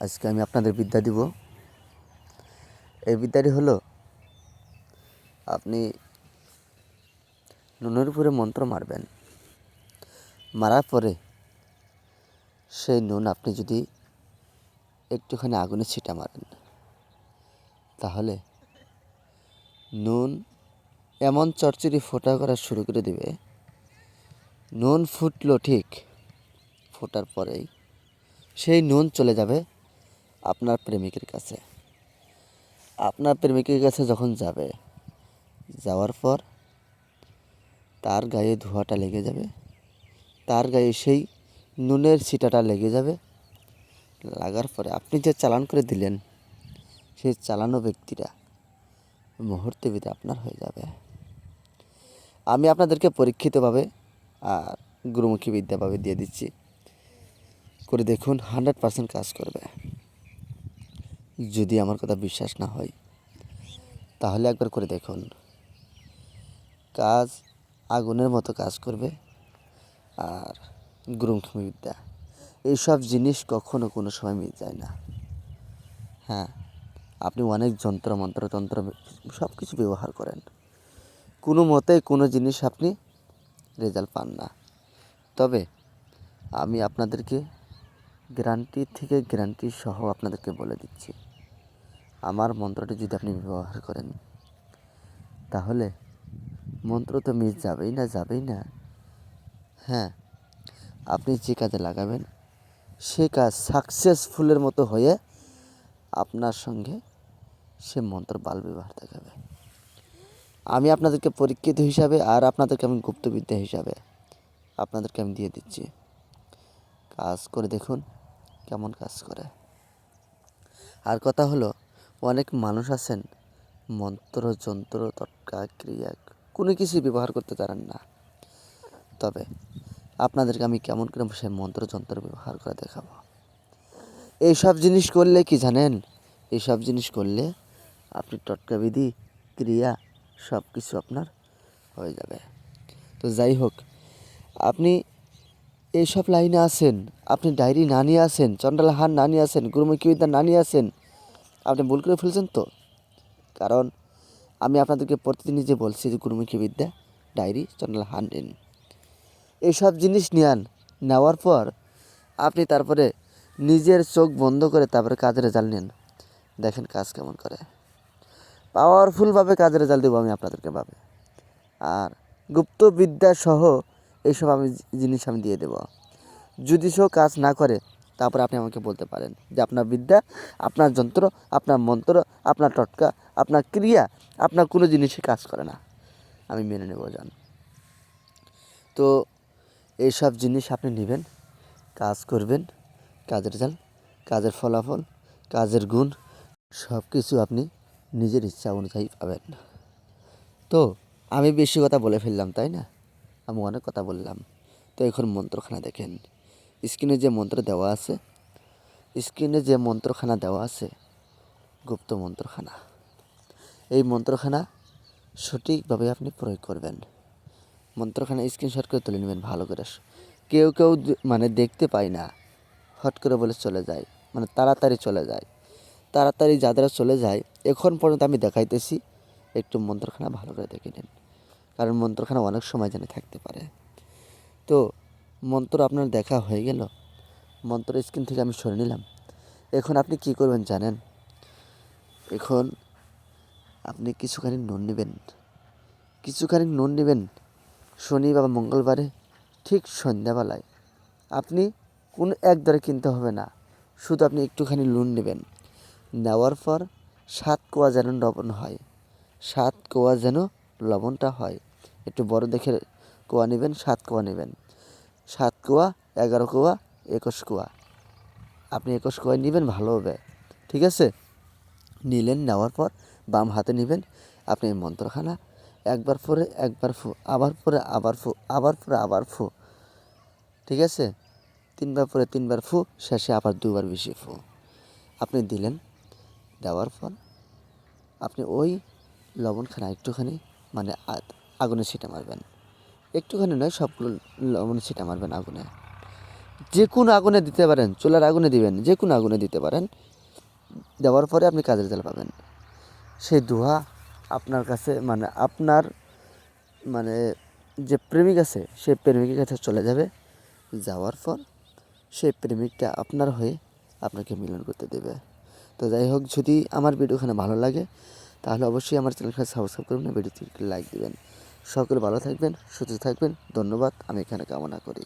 আজকে আমি আপনাদের বিদ্যা দিব। এই বিদ্যাটি হলো, আপনি নুনের উপরে মন্ত্র মারবেন। মারার পরে সেই নুন আপনি যদি একটুখানি আগুনে ছিটা মারেন, তাহলে নুন এমন চরচরি ফোটা করা শুরু করে দিবে। নুন ফুটলো ঠিক, ফোটার পরেই সেই নুন চলে যাবে আপনার প্রেমিকের কাছে। আপনার প্রেমিকের কাছে যখন যাবে, যাওয়ার পর তার গায়ে ধোঁয়াটা লেগে যাবে, তার গায়ে সেই নুনের ছিটাটা লেগে যাবে। লাগার পরে আপনি যে চালান করে দিলেন, সেই চালানো ব্যক্তিরা মুহূর্তে ভিতরে আপনার হয়ে যাবে। আমি আপনাদেরকে পরীক্ষিতভাবে আর গুরুমুখী বিদ্যাভাবে দিয়ে দিচ্ছি। করে দেখুন, হান্ড্রেড পার্সেন্ট কাজ করবে। যদি আমার কথা বিশ্বাস না হয়, তাহলে একবার করে দেখুন। কাজ আগুনের মতো কাজ করবে আর গুরুমুখী বিদ্যা এইসব জিনিস কখনো কোনো সময় মিল যায় না। হ্যাঁ আপনি অনেক যন্ত্র মন্ত্র তন্ত্র সব কিছু ব্যবহার করেন। কোনো মতে কোনো জিনিস আপনি রেজাল্ট পান না। তবে আমি আপনাদেরকে গ্যারান্টি থেকে গ্যারান্টি সহ আপনাদেরকে বলে দিচ্ছি। আমার মন্ত্রটি যদি আপনি ব্যবহার করেন, তাহলে মন্ত্র তো মিস যাবেই না যাবেই না। হ্যাঁ আপনি যে কাজে লাগাবেন, সে কাজ সাকসেসফুলের মতো হয়ে আপনার সঙ্গে সে মন্ত্র বাল ব্যবহার দেখাবে। আমি আপনাদেরকে পরীক্ষিত হিসাবে আর আপনাদেরকে আমি গুপ্তবিদ্যা হিসাবে আপনাদেরকে আমি দিয়ে দিচ্ছি। কাজ করে দেখুন কেমন কাজ করে। আর কথা হলো, অনেক মানুষ আছেন, মন্ত্র, যন্ত্র, তটকা, ক্রিয়া, কোনো কিছুই ব্যবহার করতে পারেন না। তবে আপনাদেরকে আমি কেমন করে সে মন্ত্র, যন্ত্র ব্যবহার করে দেখাবো। এইসব জিনিস করলে কি জানেন? এইসব জিনিস করলে আপনি টটকা বিধি, ক্রিয়া সব কিছু আপনার হয়ে যাবে। তো যাই হোক, আপনি এইসব লাইনে আছেন। আপনি ডায়েরি না নিয়ে আসেন চন্ডাল হার না নিয়ে আসেন গুরুমুখী বিদ্যা না নিয়ে আসেন আপনি ভুল করে ফেলছেন তো? কারণ আমি আপনাদেরকে প্রতিদিনই যে বলছি যে গুরুমুখী বিদ্যা, ডায়েরি চন্ডাল হার নিন। এইসব জিনিস নেন নেওয়ার পর আপনি তারপরে নিজের চোখ বন্ধ করে তারপরে কাজের রেজাল্ট নেন। দেখেন কাজ কেমন করে। পাওয়ারফুলভাবে কাজের রেজাল্ট দেবো আমি আপনাদেরকে ভাবে। আর গুপ্ত বিদ্যা সহ এইসব আমি জিনিস আমি দিয়ে দেবো। যদি সে কাজ না করে, তারপরে আপনি আমাকে বলতে পারেন যে আপনার বিদ্যা, আপনার যন্ত্র, আপনার মন্ত্র, আপনার টটকা, আপনার ক্রিয়া, আপনার কোনো জিনিসই কাজ করে না। আমি মেনে নেব, জান। তো এইসব জিনিস আপনি নেবেন, কাজ করবেন, কাজের জাল, কাজের ফলাফল, কাজের গুণ সব কিছু আপনি নিজের ইচ্ছা অনুযায়ী পাবেন। তো আমি বেশি কথা বলে ফেললাম, তাই না? আমি অনেক কথা বললাম। তো এখন মন্ত্রখানা দেখেন। স্ক্রিনে যে মন্ত্র দেওয়া আছে, স্ক্রিনে যে মন্ত্রখানা দেওয়া আছে, গুপ্ত মন্ত্রখানা। এই মন্ত্রখানা সঠিকভাবে আপনি প্রয়োগ করবেন। মন্ত্রখানা স্ক্রিনশট করে তুলে নেবেন ভালো করে। কেউ কেউ মানে দেখতে পায় না। হট করে বলে চলে যায়। মানে তাড়াতাড়ি চলে যায়। তাড়াতাড়ি যাদের চলে যায়, এখন পর্যন্ত আমি দেখাইতেছি, একটু মন্ত্রখানা ভালো করে দেখে নিন। কারণ মন্ত্রখানা অনেক সময় জেনে থাকতে পারে। তো মন্ত্র আপনার দেখা হয়ে গেল। মন্ত্র স্ক্রিন থেকে আমি সরে নিলাম। এখন আপনি কি করবেন জানেন? এখন আপনি কিছুখানি নুন নেবেন। কিছুখানি নুন নেবেন শনি বা মঙ্গলবারে, ঠিক সন্ধ্যাবেলায়। আপনি কোনো এক দরে কিনতে হবে না। শুধু আপনি একটুখানি নুন নেবেন। নেওয়ার পর সাত কোয়া যেন লবণ হয়। সাত কোয়া যেন লবণটা হয়। একটু বড় দেখে কোয়া নেবেন, সাত কোয়া নেবেন। সাত কোয়া, এগারো কোয়া, একুশ কোয়া। আপনি একুশ কোয়া নেবেন, ভালো হবে। ঠিক আছে? নিলেন, নেওয়ার পর বাম হাতে নেবেন। আপনি মন্ত্রখানা, একবার পরে একবার ফু, আবার পরে আবার ফু, আবার পরে আবার ফু। ঠিক আছে? তিনবার পরে তিনবার ফু, শেষে আবার দুবার বেশি ফু। আপনি দিলেন, দেওয়ার পর আপনি ওই লবণখানা একটুখানি মানে আগুনে ছিটা মারবেন। একটুখানি নয়, সবগুলো লবণে ছিটা মারবেন আগুনে। যে কোনো আগুনে দিতে পারেন, চুলার আগুনে দিবেন যে কোনো আগুনে দিতে পারেন, দেওয়ার পরে আপনি কাজের জাল পাবেন। সেই দোয়া আপনার কাছে মানে আপনার মানে যে প্রেমিক আছে, সেই প্রেমিকের কাছে চলে যাবে। যাওয়ার পর সেই প্রেমিকটা আপনার হয়ে আপনাকে মিলন করতে দেবে। তো যাই হোক, যদি আমার ভিডিওখানে ভালো লাগে, তাহলে অবশ্যই আমার চ্যানেলকে সাবস্ক্রাইব করবেন ভিডিওটি লাইক দিবেন। সকলে ভালো থাকবেন সুস্থ থাকবেন। ধন্যবাদ আমি এখানে কামনা করি।